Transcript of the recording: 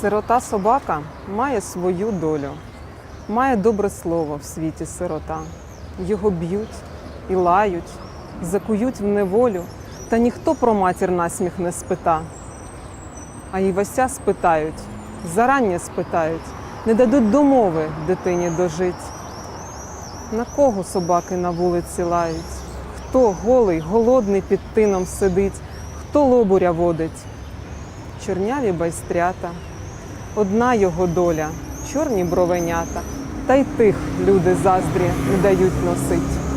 Сирота собака має свою долю, має добре слово в світі сирота. Його б'ють і лають, закують в неволю, та ніхто про матір насміх не спита. А Івася спитають, зарання спитають, не дадуть домови дитині дожить. На кого собаки на вулиці лають? Хто голий, голодний під тином сидить, хто лобуря водить? Чорняві байстрята, одна його доля, чорні бровенята, та й тих люди заздрі не дають носить.